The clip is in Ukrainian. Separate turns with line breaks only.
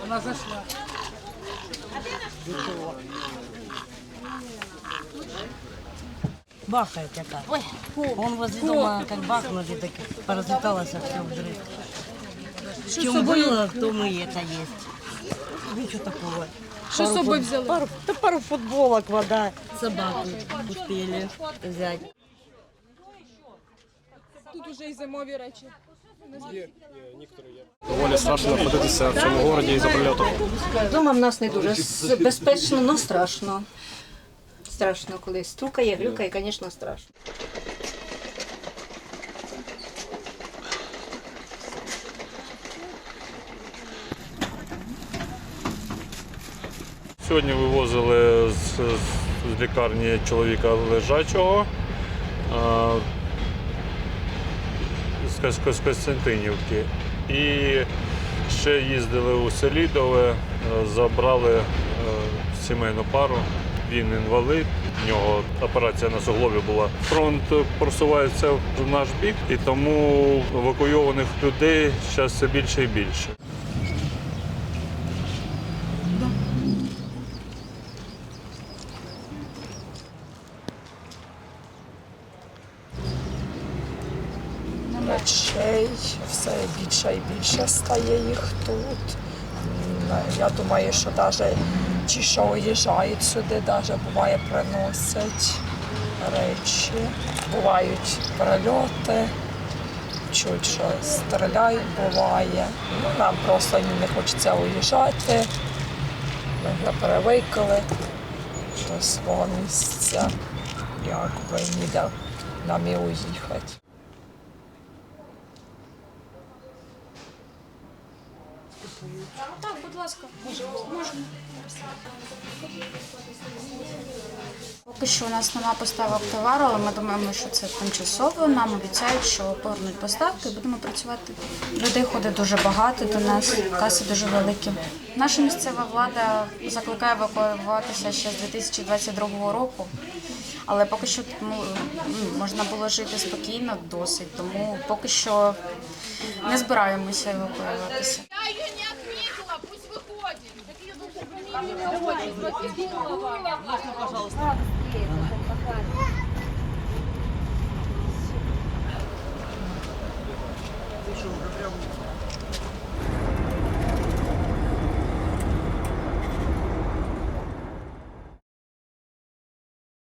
Вона зайшла.
Бахает какая. Ой, он возле дома как бахнул, и так поразлеталось все взрыв. В чем было, в том и это есть. Ничего такого.
Що з
Пару
собою
фут-
взяли?
Пару, да пару футболок, вода, собаку успели взять.
Тут уже і зимові речі.
Доволі страшно знаходитися в цьому городі із-за прильоту.
Дома в нас не дуже безпечно, але страшно. Страшно, коли стукає, глюкає, звісно, страшно.
Сьогодні вивозили з, з лікарні чоловіка лежачого а, з, Костянтинівки. І ще їздили у Селідове, е, забрали е, сімейну пару. Він інвалид, в нього операція на суглобі була. Фронт просувається в наш бік, і тому евакуйованих людей зараз все більше і більше.
Речей, все більше і більше стає їх тут. Я думаю, що навіть ті, що уїжджають сюди, навіть буває приносять речі, бувають прильоти, чуть що стріляють, буває. Ну, нам просто не хочеться уїжджати. Ми вже привикли до свого місця, якби ніде нам і уїхати.
Так, будь ласка, можна.
Поки що у нас нема поставок товару, але ми думаємо, що це тимчасово. Нам обіцяють, що повернуть поставки, будемо працювати. Людей ходить дуже багато до нас, каси дуже великі. Наша місцева влада закликає евакуюватися ще з 2022 року. Але поки що можна було жити спокійно досить, тому поки що не збираємося евакуюватися.
Можно, пожалуйста? Ты что, прям...